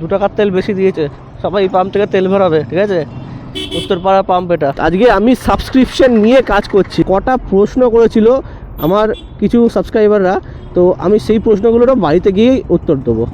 দু টাকার তেল বেশি দিয়েছে। সবাই পাম্প থেকে তেল ভরাবে, ঠিক আছে? উত্তরপাড়া পাম্প এটা। আজকে আমি সাবস্ক্রিপশন নিয়ে কাজ করছি। কটা প্রশ্ন করেছিল আমার কিছু সাবস্ক্রাইবাররা তো আমি সেই প্রশ্নগুলোরও বাড়িতে গিয়েই উত্তর দেবো।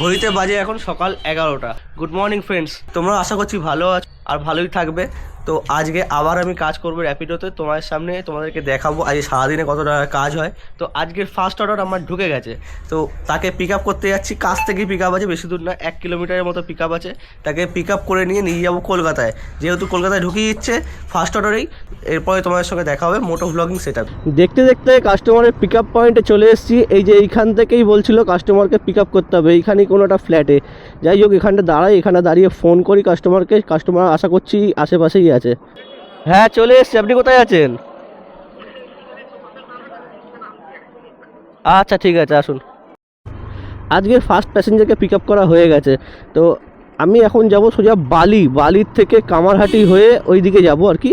ঘড়িতে বাজে এখন সকাল এগারোটা। গুড মর্নিং ফ্রেন্ডস তোমরা আশা করছি ভালো আছো। আর ভালোই থাকবে। তো আজকে আবার আমি কাজ করব র্যাপিডোতে তোমার সামনে তোমাদেরকে দেখাবো আজ সারাদিনে কত টাকা কাজ হয়। তো আজকের ফার্স্ট অর্ডার আমার ঢুকে গেছে। তো তাকে পিক আপ করতে যাচ্ছি। কাছ থেকে পিক আপ আছে, বেশি দূর না, এক কিলোমিটারের মতো পিক আপ আছে। তাকে পিক আপ করে নিয়ে নিয়ে যাব কলকাতায়। যেহেতু কলকাতায় ঢুকিয়ে দিচ্ছে ফার্স্ট অর্ডারেই এরপরে তোমাদের সঙ্গে দেখা হবে মোটো ব্লগিং সেট আপ দেখতে দেখতে কাস্টমারের পিক আপ পয়েন্টে চলে এসেছি। এই যে এইখান থেকেই বলছিল কাস্টমারকে পিক আপ করতে হবে। এইখানেই কোনো একটা ফ্ল্যাটে যাই হোক, এখানটা দাঁড়াই, এখানে দাঁড়িয়ে ফোন করি কাস্টমারকে কাস্টমার আশা করছি আশেপাশেই আছে। হ্যাঁ চলে এসছি। আপনি কোথায় আছেন? আচ্ছা ঠিক আছে, আসুন। আজকে ফার্স্ট প্যাসেঞ্জারকে পিক আপ করা হয়ে গেছে। তো আমি এখন যাব সোজা বালি। বালির থেকে কামারহাটি হয়ে ওই দিকে যাব আর কি,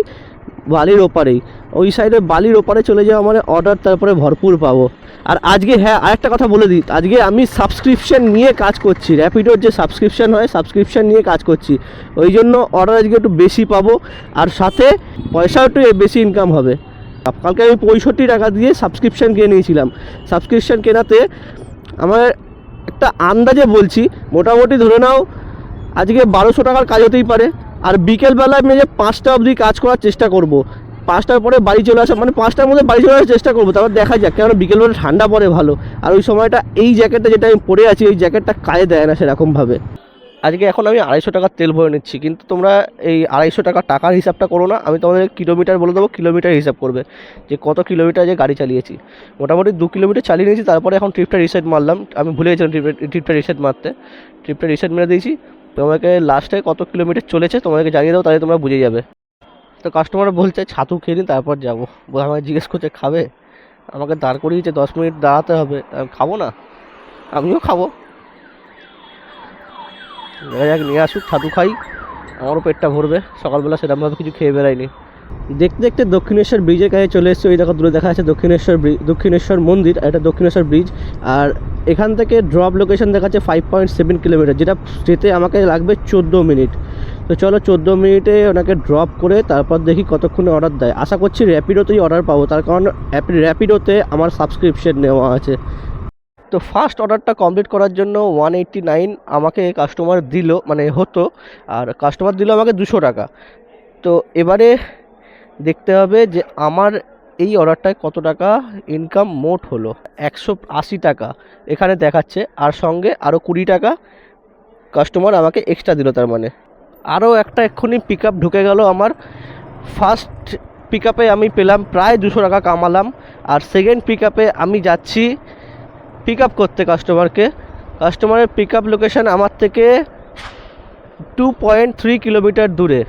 বালির ওপারেই। ওই সাইডে বালির ওপারে চলে যাওয়া মানে অর্ডার তারপরে ভরপুর পাবো। আর আজকে হ্যাঁ আরেকটা কথা বলে দিই। আজকে আমি সাবস্ক্রিপশন নিয়ে কাজ করছি। র্যাপিডোর যে সাবস্ক্রিপশন হয় সাবস্ক্রিপশন নিয়ে কাজ করছি। ওই জন্য অর্ডার আজকে একটু বেশি পাবো। আর সাথে পয়সাও একটু বেশি ইনকাম হবে। কালকে আমি পঁয়ষট্টি টাকা দিয়ে সাবস্ক্রিপশন কিনে নিয়েছিলাম। সাবস্ক্রিপশন কেনাতে আমার একটা আন্দাজে বলছি, মোটামুটি ধরে নাও, আজকে বারোশো টাকার কাজ হতেই পারে। আর বিকেলবেলায় আমি যে পাঁচটা অবধি কাজ করার চেষ্টা করব। পাঁচটার পরে বাড়ি চলে আসা মানে পাঁচটার মধ্যে বাড়ি চলে আসার চেষ্টা করব, তারপর দেখা যাক কেন বিকেলবেলা ঠান্ডা পড়ে ভালো। আর ওই সময়টা এই জ্যাকেটটা যেটা আমি পরে আছি, ওই জ্যাকেটটা কাজে দেয় না সেরকমভাবে। আজকে এখন আমি আড়াইশো টাকার তেল ভরে নিচ্ছি, কিন্তু তোমরা এই আড়াইশো টাকা টাকার হিসাবটা করো না, আমি তোমাদের কিলোমিটার বলে দেবো, কিলোমিটার হিসাব করবে, যে কত কিলোমিটার যে গাড়ি চালিয়েছি। মোটামুটি দু কিলোমিটার চালিয়ে নিয়েছি, তারপরে এখন ট্রিপটা রিসেট মারলাম, আমি ভুলে গেছিলাম ট্রিপটা রিসেট মারতে। ট্রিপটা রিসেট মেরে দিয়েছি, তোমাকে লাস্টে কত কিলোমিটার চলেছে, তোমাকে জানিয়ে দাও তাহলে তোমরা বুঝে যাবে। তো কাস্টমার বলছে, ছাতু খেয়ে নিন তারপর যাব। আমাকে জিজ্ঞেস করছে, খাবে? আমাকে দাঁড় করিয়েছে দশ মিনিট দাঁড়াতে হবে। খাব না। আমিও খাব। দেখা যাক, নিয়ে আসুক, ছাতু খাই। আমারও পেটটা ভরবে। সকালবেলা সেরকমভাবে কিছু খেয়ে বেড়াইনি। দেখতে দেখতে দক্ষিণেশ্বর ব্রিজের কাছে চলে এসেছি। ওই দেখো দূরে দেখা যাচ্ছে দক্ষিণেশ্বর দক্ষিণেশ্বর মন্দির, এটা দক্ষিণেশ্বর ব্রিজ। আর এখান থেকে ড্রপ লোকেশন দেখাচ্ছে ফাইভ পয়েন্ট সেভেন কিলোমিটার যেটা যেতে আমাকে লাগবে চোদ্দ মিনিট। তো চলো চোদ্দ মিনিটে ওনাকে ড্রপ করে তারপর দেখি কতক্ষণে অর্ডার দেয়। আশা করছি র্যাপিডোতেই অর্ডার পাবো, তার কারণ র্যাপিডোতে আমার সাবস্ক্রিপশন নেওয়া আছে। তো ফার্স্ট অর্ডারটা কমপ্লিট করার জন্য ওয়ান এইট্টি নাইন আমাকে কাস্টমার দিল মানে হতো, আর কাস্টমার দিল আমাকে দুশো টাকা। তো এবারে দেখতে হবে যে আমার এই অর্ডারটায় কত টাকা ইনকাম মোট হলো। একশো আশি টাকা। এখানে দেখাচ্ছে, আর সঙ্গে আরও কুড়ি টাকা কাস্টমার আমাকে এক্সট্রা দিল তার মানে। আরও একটা এক্ষুনি পিক আপ ঢুকে গেল আমার। ফার্স্ট পিক আপে আমি পেলাম প্রায় দুশো টাকা কামালাম, আর সেকেন্ড পিক আপে আমি যাচ্ছি পিক আপ করতে কাস্টমারকে কাস্টমারের পিক আপ লোকেশান আমার থেকে টু পয়েন্ট থ্রি কিলোমিটার দূরে।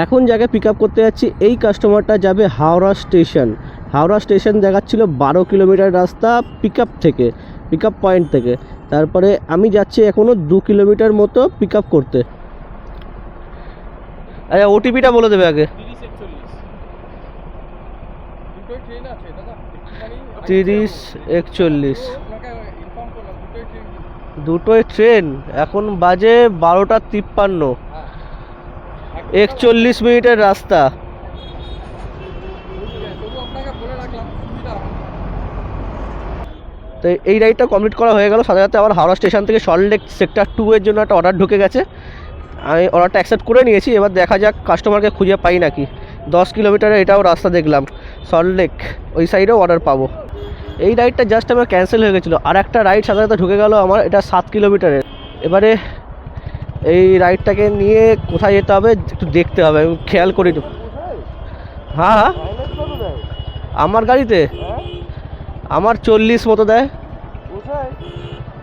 এখন যাকে পিক করতে যাচ্ছি, এই কাস্টমারটা যাবে হাওড়া স্টেশন হাওড়া স্টেশন দেখাচ্ছিল বারো কিলোমিটার রাস্তা পিক থেকে পিক পয়েন্ট থেকে। তারপরে আমি যাচ্ছি এখনও দু কিলোমিটার মতো পিক করতে। আচ্ছা ওটিপিটা বলে দেবে আগে। তিরিশ একচল্লিশ। দুটোই ট্রেন এখন বাজে বারোটা তিপ্পান্ন। একচল্লিশ মিনিটের রাস্তা। তো এই রাইডটা কমপ্লিট করা হয়ে গেল। সাথে সাথে আবার হাওড়া স্টেশন থেকে সল্টলেক সেক্টর টু এর জন্য একটা অর্ডার ঢুকে গেছে। আমি অর্ডারটা অ্যাকসেপ্ট করে নিয়েছি। এবার দেখা যাক কাস্টমারকে খুঁজে পাই নাকি। দশ কিলোমিটারে এটাও রাস্তা দেখলাম। সল্টলেক ওই সাইডেও অর্ডার পাবো। এই রাইডটা জাস্ট আমার ক্যান্সেল হয়ে গেছিল। আর একটা রাইড সাথে সাথে ঢুকে গেল আমার, এটা সাত কিলোমিটারের। এবারে এই রাইডটাকে নিয়ে কোথায় যেতে হবে একটু দেখতে হবে, আমি খেয়াল করি হ্যাঁ হ্যাঁ। আমার গাড়িতে? আমার চল্লিশ মতো দেয়।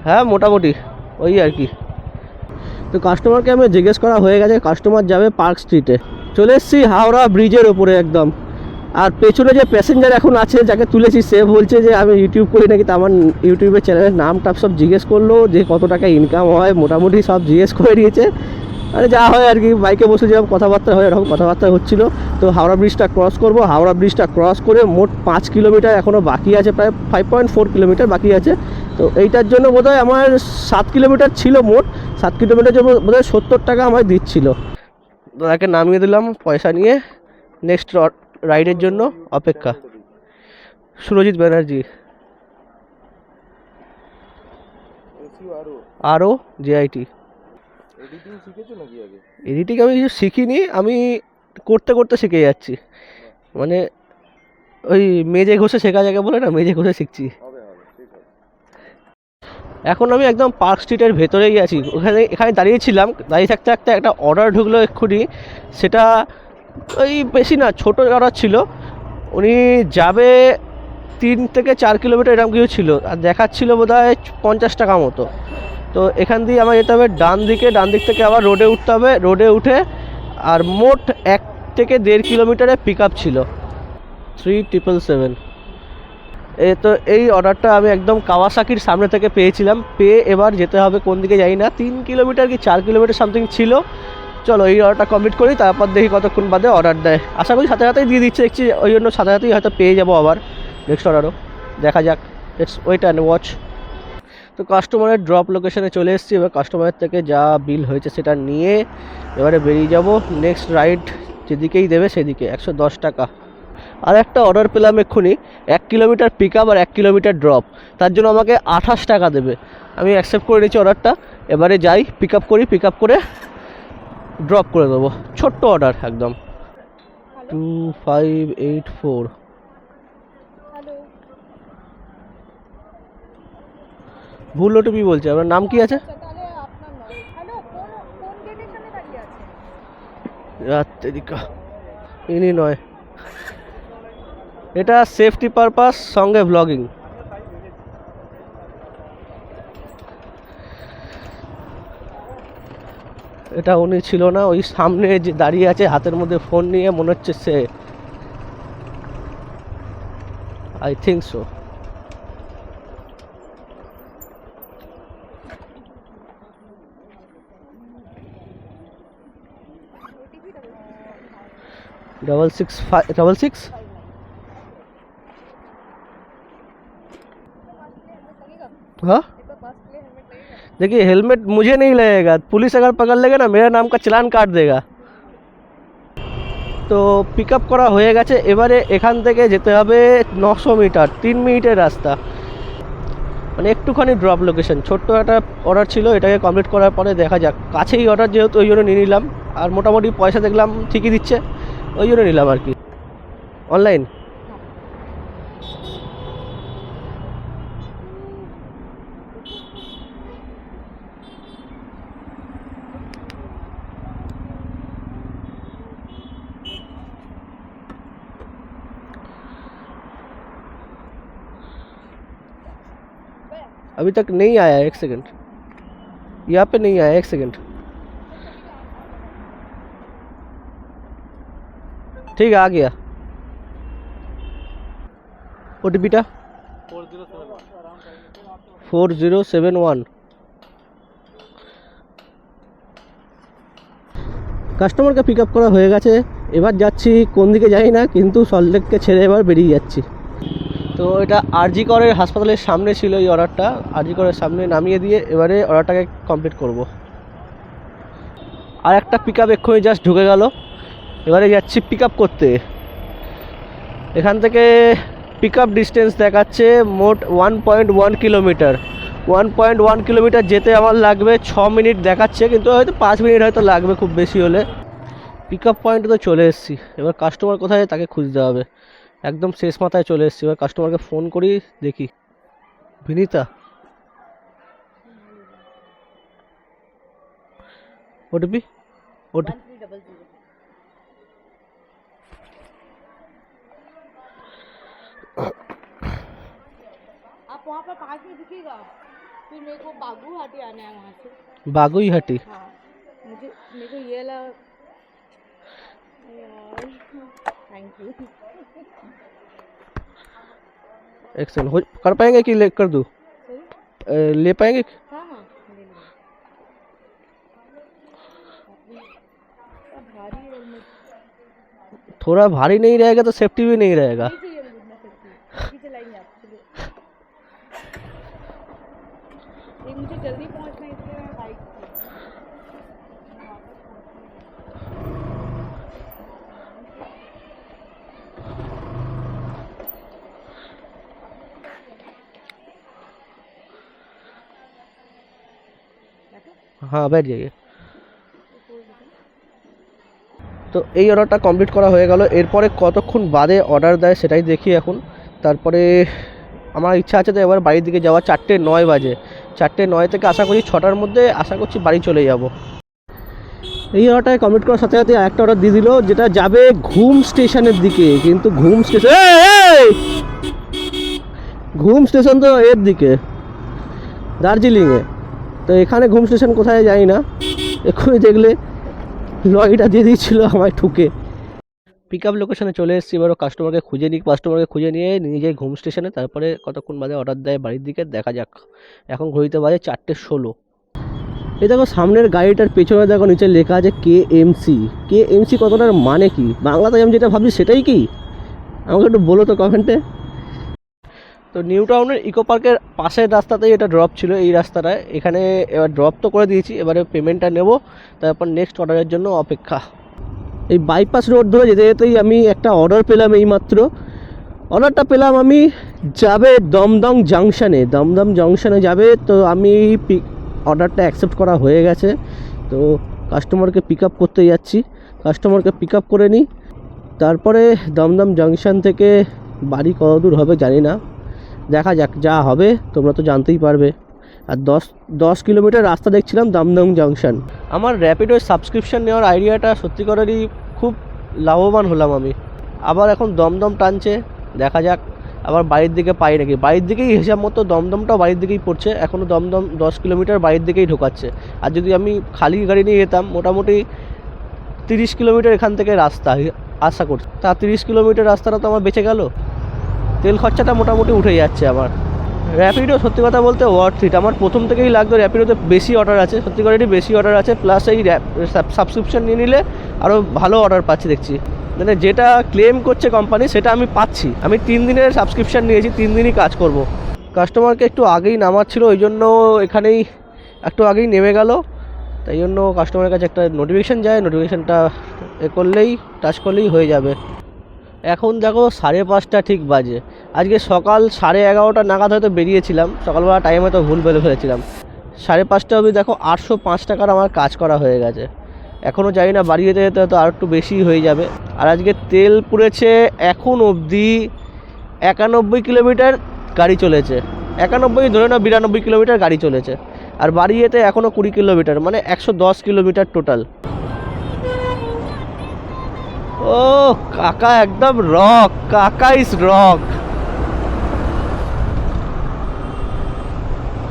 হ্যাঁ মোটামুটি, ওই আর কি। তো কাস্টমারকে আমি জিজ্ঞেস করা হয়ে গেছে কাস্টমার যাবে পার্ক স্ট্রিটে চলে এসেছি হাওড়া ব্রিজের ওপরে একদম। আর পেছনে যে প্যাসেঞ্জার এখন আছে, যাকে তুলেছি, সে বলছে যে, আমি ইউটিউব করি নাকি? তা আমার ইউটিউবের চ্যানেলের নাম টাপ সব জিজ্ঞেস করল, যে কত টাকা ইনকাম হয়, মোটামুটি সব জিজ্ঞেস করে দিয়েছে আরে যা হয় আর কি, বাইকে বসে যেরকম কথাবার্তা হয়, এরকম কথাবার্তা হচ্ছিল। তো হাওড়া ব্রিজটা ক্রস করব। হাওড়া ব্রিজটা ক্রস করে মোট পাঁচ কিলোমিটার এখনও বাকি আছে, প্রায় ফাইভ পয়েন্ট ফোর কিলোমিটার বাকি আছে। তো এইটার জন্য বোধহয় আমার সাত কিলোমিটার ছিল মোট। সাত কিলোমিটার জন্য বোধহয় সত্তর টাকা আমায় দিচ্ছিল। দাদাকে নামিয়ে দিলাম, পয়সা নিয়ে। নেক্সট রাইডের জন্য অপেক্ষা। সুরজিৎ ব্যানার্জি। আরও জেআইটি এডিটিং আমি কিছু শিখিনি আমি করতে করতে শিখে যাচ্ছি। মানে ওই মেজে ঘষে শেখা যাকে বলে না মেজে ঘষে শিখছি। এখন আমি একদম পার্ক স্ট্রিটের ভেতরেই আছি। ওখানে এখানে দাঁড়িয়েছিলাম দাঁড়িয়ে থাকতে থাকতে একটা অর্ডার ঢুকলো এক্ষুনি। সেটা ওই বেশি না, ছোটো অর্ডার ছিল, উনি যাবে তিন থেকে চার কিলোমিটার এরকম কিছু ছিল, আর দেখাচ্ছিল বোধ হয় পঞ্চাশ টাকা মতো। তো এখান দিয়ে আমার যেতে হবে ডান দিকে, ডান দিক থেকে আবার রোডে উঠতে হবে, রোডে উঠে আর মোট এক থেকে দেড় কিলোমিটারে পিক আপ ছিল। থ্রি ট্রিপল সেভেন এ তো এই অর্ডারটা আমি একদম কাওয়াসাকির সামনে থেকে পেয়েছিলাম, পেয়ে এবার যেতে হবে কোন দিকে যাই না, তিন কিলোমিটার কি চার কিলোমিটার সামথিং ছিল চলো এই অর্ডারটা কমপ্লিট করি, তারপর দেখি কতক্ষণ বাদে অর্ডার দেয়। আশা করি সাথে সাথেই দিয়ে দিচ্ছে, দেখছি ওই জন্য সাথে সাথেই হয়তো পেয়ে যাব আবার নেক্সট অর্ডারও দেখা যাক লেটস ওয়েট অ্যান্ড ওয়াচ তো কাস্টমারের ড্রপ লোকেশনে চলে এসেছি, এবার কাস্টমারের থেকে যা বিল হয়েছে সেটা নিয়ে এবারে বেরিয়ে যাব। নেক্সট রাইড যেদিকেই দেবে সেদিকে, একশো দশ টাকা। আর একটা অর্ডার পেলাম এক্ষুনি, এক কিলোমিটার পিক আপ আর এক কিলোমিটার ড্রপ তার জন্য আমাকে আঠাশ টাকা দেবে। আমি অ্যাকসেপ্ট করে নিচ্ছি অর্ডারটা এবারে যাই পিক আপ করি পিক আপ করে ড্রপ করে দেবো। ছোট্ট অর্ডার একদম। টু ফাইভ এইট ফোর ভুল ওটিপি বলছে আপনার নাম কি আছে? আচ্ছা আছে? রাত্রিকা ইনি নয়। এটা সেফটি পারপাস সঙ্গে ব্লগিং এটা উনি ছিল না, ওই সামনে যে দাঁড়িয়ে আছে, হাতের মধ্যে ফোন নিয়ে মনে হচ্ছে সে। I think so double six five double six হ্যাঁ देखिए हेलमेट मुझे नहीं लगेगा। पुलिस अगर पकड़ लेगा ना, मेरा नाम का चलान काट देगा। তো পিক আপ করা হয়ে গেছে এবারে এখান থেকে যেতে হবে নশো মিটার তিন মিনিটের রাস্তা মানে একটুখানি ড্রপ লোকেশন ছোট্ট একটা অর্ডার ছিল, এটাকে কমপ্লিট করার পরে দেখা যাক। কাছেই অর্ডার যেহেতু, ওই জন্য নিয়ে নিলাম। আর মোটামুটি পয়সা দেখলাম ঠিকই দিচ্ছে, ওই জন্য নিলাম আর কি। অনলাইন अभी तक नहीं आया एक सेकंड यहाँ पे नहीं आया एक सेकंड ठीक है आ गया ओ टी पीटा four zero seven four zero seven one কাস্টমারকে পিক আপ করা হয়ে গেছে এবার যাচ্ছি কোন দিকে যাই না কিন্তু সল্টলেককে ছেড়ে এবার বেরিয়ে যাচ্ছি তো এটা আরজি করের হাসপাতালের সামনে ছিল এই অর্ডারটা। আরজি করের সামনে নামিয়ে দিয়ে এবারে অর্ডারটাকে কমপ্লিট করব। আর একটা পিক আপ এক্ষুনি জাস্ট ঢুকে গেল। এবারে যাচ্ছি পিক আপ করতে। এখান থেকে পিক আপ ডিস্টেন্স দেখাচ্ছে মোট one point one kilometre one point one kilometre যেতে আমার লাগবে ছ মিনিট দেখাচ্ছে, কিন্তু হয়তো পাঁচ মিনিট হয়তো লাগবে খুব বেশি হলে। পিক আপ পয়েন্টে তো চলে এসেছি। এবার কাস্টমার কোথায় তাকে খুঁজতে হবে। একদম শেষ মাথায় চলে এসেছি এবার কাস্টমারকে ফোন করি দেখি Vinita OTP O T three double zero आप वहाँ पर पास में दिखेगा फिर मेरे को बागू हाटी आना है वहाँ से बागुईहाटी हाँ मुझे मेरे को ये ला यार थैंक यू एक्सेल हो कर पाएँगे कि ले कर दूँ? ले पाएँगे? हाँ हाँ थोड़ा भारी नहीं रहेगा तो सेफ्टी भी नहीं रहेगा। मुझे जल्दी पहुँचना है হ্যাঁ बैठ जाइए তো এই অর্ডারটা কমপ্লিট করা হয়ে গেল এরপরে কতক্ষণ বাদে অর্ডার দেয় সেটাই দেখি এখন তারপরে আমার ইচ্ছা আছে তো এবার বাড়ির দিকে যাওয়া চারটে নয় বাজে চারটে নয় থেকে আশা করছি ছটার মধ্যে আশা করছি বাড়ি চলে যাব এই অর্ডারটা কমপ্লিট করার সাথে সাথে একটা অর্ডার দিয়ে দিল যেটা যাবে ঘুম স্টেশনের দিকে কিন্তু ঘুম স্টেশন ঘুম স্টেশন তো এর দিকে দার্জিলিংয়ে তো এখানে ঘুম স্টেশন কোথায় জানি না। এক্ষুনি দেখলে লরিটা দিয়ে দিয়েছিল আমায় ঠুকে। পিক আপ লোকেশনে চলে এসেছি, এবারও কাস্টমারকে খুঁজে নিই কাস্টমারকে খুঁজে নিয়ে যাই ঘুম স্টেশনে, তারপরে কতক্ষণ বাদে অর্ডার দেয় বাড়ির দিকে, দেখা যাক। এখন ঘড়িতে বাজে চারটে ষোলো। এই দেখো, সামনের গাড়িটার পেছনে দেখো, নিচে লেখা আছে কে এমসি কে এমসি কতটার মানে কি? বাংলাতে আমি যেটা ভাবছি সেটাই কি? আমাকে একটু বলো তো কমেন্টে তো নিউ টাউনের ইকো পার্কের পাশের রাস্তাতেই এটা ড্রপ ছিল, এই রাস্তাটায়। এখানে এবার ড্রপ তো করে দিয়েছি, এবারে পেমেন্টটা নেব, তারপর নেক্সট অর্ডারের জন্য অপেক্ষা। এই বাইপাস রোড ধরে যেতে যেতেই আমি একটা অর্ডার পেলাম এইমাত্র। অর্ডারটা পেলাম আমি যাবে দমদম জাংশনে দমদম জাংশনে যাবে, তো আমি পিক অর্ডারটা অ্যাকসেপ্ট করা হয়ে গেছে। তো কাস্টমারকে পিক আপ করতে যাচ্ছি। কাস্টমারকে পিক আপ করে নিই। তারপরে দমদম জাংশন থেকে বাড়ি কত দূর হবে জানি না। দেখা যাক যা হবে, তোমরা তো জানতেই পারবে। আর দশ দশ কিলোমিটার রাস্তা দেখছিলাম দমদম জাংশন আমার র্যাপিডোর সাবস্ক্রিপশন নেওয়ার আইডিয়াটা সত্যিকারেরই খুব লাভবান হলাম আমি। আবার এখন দমদম টানছে, দেখা যাক। আবার বাড়ির দিকে পাই নাকি বাড়ির দিকেই হিসাব মতো দমদমটাও বাড়ির দিকেই পড়ছে এখনও দমদম দশ কিলোমিটার বাড়ির দিকেই ঢোকাচ্ছে। আর যদি আমি খালি গাড়ি নিয়ে যেতাম, মোটামুটি তিরিশ কিলোমিটার এখান থেকে রাস্তা, আশা করছি। তা তিরিশ কিলোমিটার রাস্তাটা তো আমার বেঁচে গেল। তেল খরচাটা মোটামুটি উঠে যাচ্ছে আমার। র্যাপিডো সত্যি কথা বলতে ওয়ার্থ ইট আমার প্রথম থেকেই লাগতো র্যাপিডোতে বেশি অর্ডার আছে, সত্যি করে বেশি অর্ডার আছে প্লাস এই সাবস্ক্রিপশন নিয়ে নিলে আরও ভালো অর্ডার পাচ্ছি দেখছি। মানে যেটা ক্লেম করছে কোম্পানি সেটা আমি পাচ্ছি। আমি তিন দিনের সাবস্ক্রিপশন নিয়েছি, তিন দিনই কাজ করব। কাস্টমারকে একটু আগেই নামাচ্ছিল, ওই জন্য এখানেই একটু আগেই নেমে গেল। তাই জন্য কাস্টমারের কাছে একটা নোটিফিকেশান যায় নোটিফিকেশানটা এ করলেই টাচ করলেই হয়ে যাবে। এখন দেখো সাড়ে পাঁচটা ঠিক বাজে। আজকে সকাল সাড়ে এগারোটা নাগাদ হয়তো বেরিয়েছিলাম। সকালবেলা টাইমে হয়তো ভুল বেলে ফেলেছিলাম সাড়ে পাঁচটা অবধি দেখো আটশো পাঁচ টাকার আমার কাজ করা হয়ে গেছে। এখনও জানি না বাড়ি যেতে যেতে হয়তো আর একটু বেশি হয়ে যাবে। আর আজকে তেল পুড়েছে এখন অবধি একানব্বই কিলোমিটার গাড়ি চলেছে। একানব্বই ধরে না বিরানব্বই কিলোমিটার গাড়ি চলেছে। আর বাড়ি যেতে এখনও কুড়ি কিলোমিটার মানে একশো দশ কিলোমিটার টোটাল ও, কাকা একদম রক কাকা ইজ রক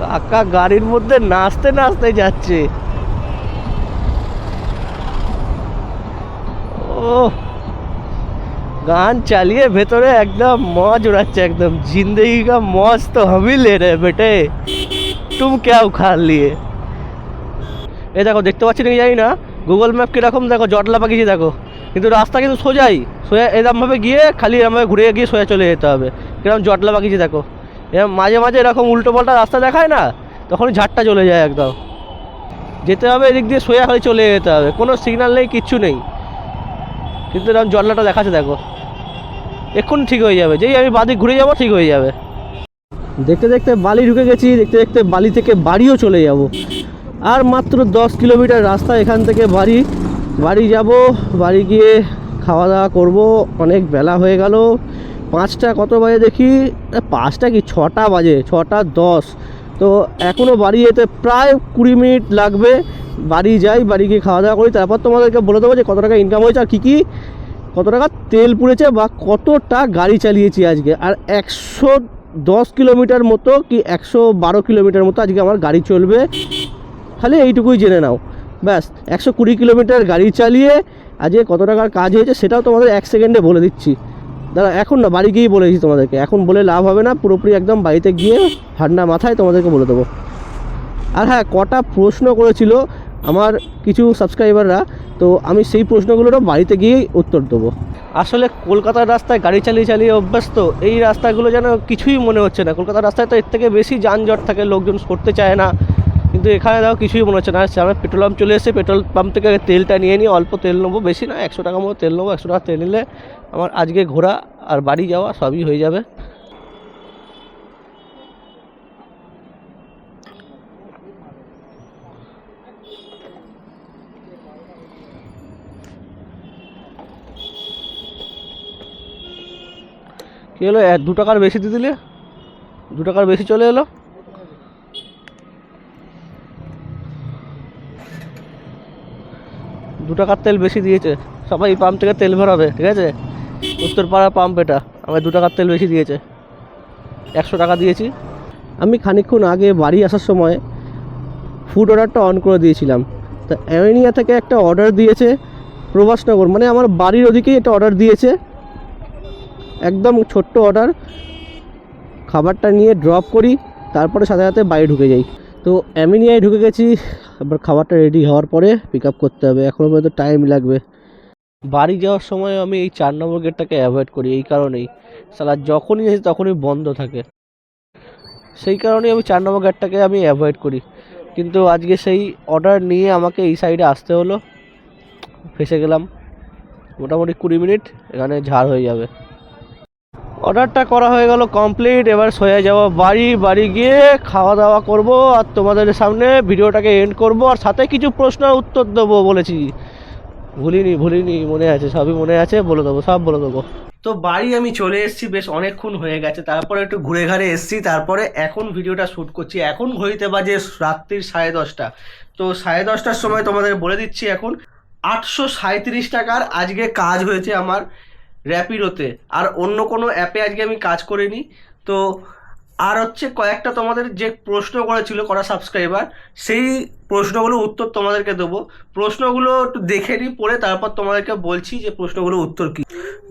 কাকা গাড়ির মধ্যে নাচতে নাচতে যাচ্ছে। ও, গান চালিয়ে ভেতরে একদম মজ উড়াচ্ছে একদম। জিন্দগি কা মজ তো হমই লে রে বেটে। তুম ক্যা উখাড় লিয়ে? এ দেখো, দেখতে পাচ্ছি নাকি জানি না? গুগল ম্যাপ কীরকম? দেখো, জটলা পাকিয়েছে দেখো। কিন্তু রাস্তা কিন্তু সোজাই। সোজা এরমভাবে গিয়ে খালি এরমভাবে ঘুরে গিয়ে সোজা চলে যেতে হবে। কীরকম জটলা পাকিয়েছে দেখো। এরকম মাঝে মাঝে এরকম উল্টো পাল্টা রাস্তা দেখায় না, তখনই ঝাড়টা চলে যায় একদম। যেতে হবে এদিক দিয়ে সোজা খালি চলে যেতে হবে। কোনো সিগন্যাল নেই, কিচ্ছু নেই। কিন্তু এরকম জটলাটা দেখাচ্ছে দেখো। এক্ষুনি ঠিক হয়ে যাবে। যেই আমি বাদিক ঘুরে যাব, ঠিক হয়ে যাবে। দেখতে দেখতে বালি ঢুকে গেছি, দেখতে দেখতে বালি থেকে বাড়িও চলে যাব। আর মাত্র দশ কিলোমিটার রাস্তা এখান থেকে বাড়ি। বাড়ি যাব, বাড়ি গিয়ে খাওয়া দাওয়া করব। অনেক বেলা হয়ে গেল। পাঁচটা কত বাজে দেখি? পাঁচটা কি? ছটা বাজে, ছটা দশ। তো এখনও বাড়ি যেতে প্রায় কুড়ি মিনিট লাগবে। বাড়ি যাই, বাড়ি গিয়ে খাওয়া দাওয়া করি। তারপর তোমাদেরকে বলে দেবো যে কত টাকা ইনকাম হয়েছে আর কী কী, কত টাকা তেল পুড়েছে বা কতটা গাড়ি চালিয়েছি আজকে। আর একশো দশ কিলোমিটার মতো কি একশো বারো কিলোমিটার মতো আজকে আমার গাড়ি চলবে। খালি এইটুকুই জেনে নাও। ব্যাস, একশো কুড়ি কিলোমিটার গাড়ি চালিয়ে আজকে কত টাকার কাজ হয়েছে সেটাও তোমাদের এক সেকেন্ডে বলে দিচ্ছি। দাদা, এখন না, বাড়ি গিয়েই বলে দিচ্ছি তোমাদেরকে। এখন বলে লাভ হবে না, পুরোপুরি একদম বাড়িতে গিয়ে ঠান্ডা মাথায় তোমাদেরকে বলে দেবো। আর হ্যাঁ কটা প্রশ্ন করেছিল আমার কিছু সাবস্ক্রাইবাররা, তো আমি সেই প্রশ্নগুলোরও বাড়িতে গিয়েই উত্তর দেবো। আসলে কলকাতার রাস্তায় গাড়ি চালিয়ে চালিয়ে অভ্যস্ত, এই রাস্তাগুলো যেন কিছুই মনে হচ্ছে না। কলকাতার রাস্তায় তো এর থেকে বেশি যানজট থাকে, লোকজন করতে চায় না। কিন্তু এখানে দেখো কিছুই মনে হচ্ছে না। আর সামনে পেট্রোল পাম্প চলে এসেছে। পেট্রোল পাম্প থেকে তেলটা নিয়ে নিই। অল্প তেল নেব, বেশি না একশো টাকা মতো তেল নেব, একশো টাকা তেল নিলে আমার আজকে ঘোরা আর বাড়ি যাওয়া সবই হয়ে যাবে। কী হলো? দু টাকার বেশি দিয়ে দিলে? দু টাকার বেশি চলে এলো? দু টাকার তেল বেশি দিয়েছে? সবাই পাম্প থেকে তেল ভরাবে, ঠিক আছে? উত্তরপাড়া পাম্প এটা, আমায় দু টাকার তেল বেশি দিয়েছে। একশো টাকা দিয়েছি। আমি খানিকক্ষণ আগে বাড়ি আসার সময় ফুড অর্ডারটা অন করে দিয়েছিলাম। তা অ্যামেনিয়া থেকে একটা অর্ডার দিয়েছে প্রভাসনগর মানে আমার বাড়ির ওদিকেই এটা অর্ডার দিয়েছে। একদম ছোট্ট অর্ডার খাবারটা নিয়ে ড্রপ করি, তারপরে সাথে সাথে বাড়ি ঢুকে যাই। তো অ্যামিনিয়ায় ঢুকে গেছি এবার খাবারটা রেডি হওয়ার পরে পিক আপ করতে হবে। এখনও পর্যন্ত টাইম লাগবে। বাড়ি যাওয়ার সময় আমি এই চার নম্বর গেটটাকে অ্যাভয়েড করি, এই কারণেই। সালা যখনই আসি তখনই বন্ধ থাকে। সেই কারণেই আমি চার নম্বর গেটটাকে আমি অ্যাভয়েড করি। কিন্তু আজকে সেই অর্ডার নিয়ে আমাকে এই সাইডে আসতে হলো। ফেসে গেলাম। মোটামুটি কুড়ি মিনিট, এখানে ঝাড় হয়ে যাবে। অর্ডারটা করা হয়ে গেল কমপ্লিট। এবার সয়ে যাব বাড়ি বাড়ি গিয়ে খাওয়া দাওয়া করব আর তোমাদের সামনে ভিডিওটাকে এন্ড করব আর সাথে কিছু প্রশ্নের উত্তর দেবো বলেছি। ভুলিনি ভুলিনি, মনে আছে, সবই মনে আছে, বলে দেবো, সব বলে দেবো। তো বাড়ি আমি চলে এসেছি, বেশ অনেকক্ষণ হয়ে গেছে, তারপরে একটু ঘুরে ঘাড়ে এসেছি, তারপরে এখন ভিডিওটা শ্যুট করছি। এখন ঘড়িতে বাজে রাত্রির সাড়ে দশটা। তো সাড়ে দশটার সময় তোমাদের বলে দিচ্ছি এখন, আটশো সাঁত্রিশ টাকার আজকে কাজ হয়েছে আমার। র্যাপিডোতে আর অন্য কোনো অ্যাপে আজকে আমি কাজ করিনি। তো আর হচ্ছে কয়েকটা তোমাদের যে প্রশ্ন করেছিল করা সাবস্ক্রাইবার সেই প্রশ্নগুলো উত্তর তোমাদেরকে দেবো। প্রশ্নগুলো একটু দেখে নিই পরে তারপর তোমাদেরকে বলছি যে প্রশ্নগুলোর উত্তর কী।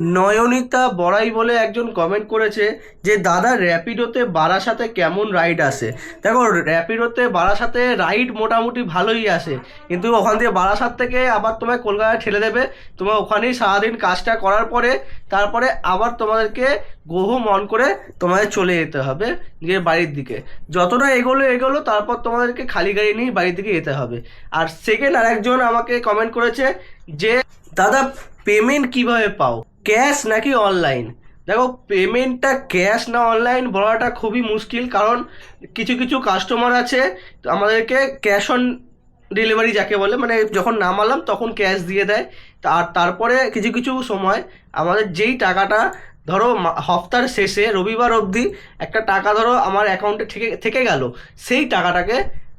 নয়নিতা বড়াই বলে একজন কমেন্ট করেছে যে, দাদা, র্যাপিডোতে বারাসাতে কেমন রাইড আসে? দেখো, র্যাপিডোতে বারাসাতে রাইড মোটামুটি ভালোই আসে। কিন্তু ওখান থেকে বারাসাত থেকে আবার তোমায় কলকাতায় ঠেলে দেবে। তোমার ওখানেই সারাদিন কাজটা করার পরে, তারপরে আবার তোমাদেরকে গহম মন করে তোমাদের চলে যেতে হবে, নিজের বাড়ির দিকে। যতটা এগোলো এগোলো, তারপর তোমাদেরকে খালি গাড়ি নিয়ে বাড়ির দিকে যেতে হবে। আর সেকেন্ড আর একজন আমাকে কমেন্ট করেছে যে, দাদা পেমেন্ট কীভাবে পাও? ক্যাশ নাকি অনলাইন দেখো পেমেন্টটা ক্যাশ না অনলাইন বলাটা খুবই মুশকিল কারণ কিছু কিছু কাস্টমার আছে আমাদেরকে ক্যাশ অন ডেলিভারি যাকে বলে মানে যখন নামালাম তখন ক্যাশ দিয়ে দেয়। আর তারপরে কিছু কিছু সময় আমাদের যেই টাকাটা ধরো হপ্তার শেষে রবিবার অবধি একটা টাকা ধরো আমার অ্যাকাউন্টে থেকে থেকে গেল, সেই টাকাটাকে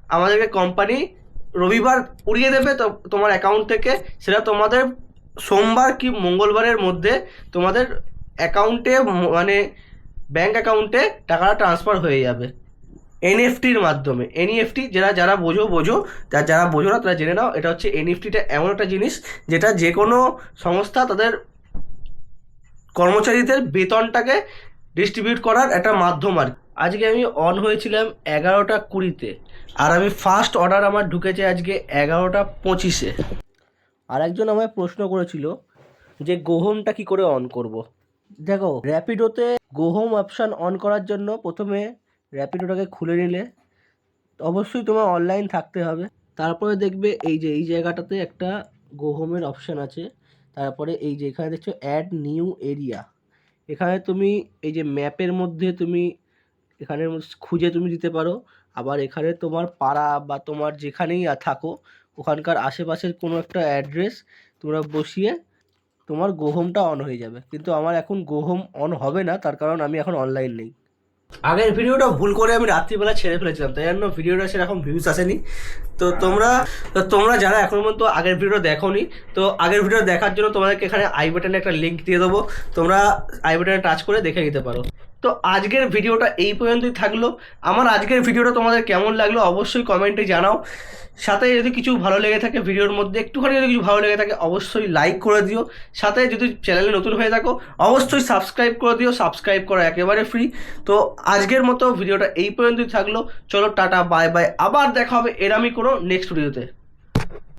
আমাদেরকে কোম্পানি রবিবার উড়িয়ে দেবে তো তোমার অ্যাকাউন্ট থেকে। সেটা তোমাদের সোমবার কি মঙ্গলবারের মধ্যে তোমাদের অ্যাকাউন্টে মানে ব্যাংক অ্যাকাউন্টে টাকাটা ট্রান্সফার হয়ে যাবে। এনএফটির মাধ্যমে। এনইএফটি যারা যারা বোঝো বোঝো। যা যারা বোঝো না, তারা জেনে নাও, এটা হচ্ছে এনইএফটিটা এমন একটা জিনিস যেটা যে কোনো সংস্থা তাদের কর্মচারীদের বেতনটাকে ডিস্ট্রিবিউট করার একটা মাধ্যম আর আজকে আমি অন হয়েছিলাম এগারোটা কুড়িতে। আর আমি ফার্স্ট অর্ডার আমার ঢুকেছে আজকে এগারোটা পঁচিশে। আর একজন আমায় প্রশ্ন করেছিল যে গোহমটা কি করে অন করব। দেখো র্যাপিডোতে গোহম অপশান অন করার জন্য প্রথমে র্যাপিডোটাকে খুলে নিলে অবশ্যই তোমার অনলাইন থাকতে হবে। তারপরে দেখবে এই যে, এই জায়গাটাতে একটা গোহমের অপশান আছে। তারপরে এই যে, এখানে দেখছ অ্যাড নিউ এরিয়া এখানে তুমি এই যে ম্যাপের মধ্যে তুমি এখানে খুঁজে তুমি দিতে পারো। আবার এখানে তোমার পাড়া বা তোমার যেখানেই থাকো, ওখানকার আশেপাশের কোনো একটা অ্যাড্রেস তোমরা বসিয়ে তোমার গোহমটা অন হয়ে যাবে। কিন্তু আমার এখন গোহম অন হবে না, তার কারণ আমি এখন অনলাইন নেই। আগের ভিডিওটা ভুল করে আমি রাত্রিবেলা ছেড়ে ফেলেছিলাম, তাই জন্য ভিডিওটা সেরকম ভিউজ আসেনি। তো তোমরা তো তোমরা যারা এখন পর্যন্ত আগের ভিডিও দেখোনি, তো আগের ভিডিও দেখার জন্য তোমাদেরকে এখানে আই বাটনে একটা লিঙ্ক দিয়ে দেবো। তোমরা আই বাটনে টাচ করে দেখে নিতে পারো। তো আজকের ভিডিওটা এই পর্যন্তই থাকল। আমার আজকের ভিডিওটা তোমাদের কেমন লাগল অবশ্যই কমেন্টে জানাও। সাথে যদি কিছু ভালো লেগে থাকে ভিডিওর মধ্যে, একটুখানি যদি কিছু ভালো লেগে থাকে অবশ্যই লাইক করে দিও। সাথে যদি চ্যানেলে নতুন হয়ে থাকো, অবশ্যই সাবস্ক্রাইব করে দিও। সাবস্ক্রাইব করা একেবারে ফ্রি তো আজকের মতো ভিডিওটা এই পর্যন্তই থাকল। চলো টাটা বাই বাই আবার দেখা হবে এরামি কোনো নেক্সট ভিডিওতে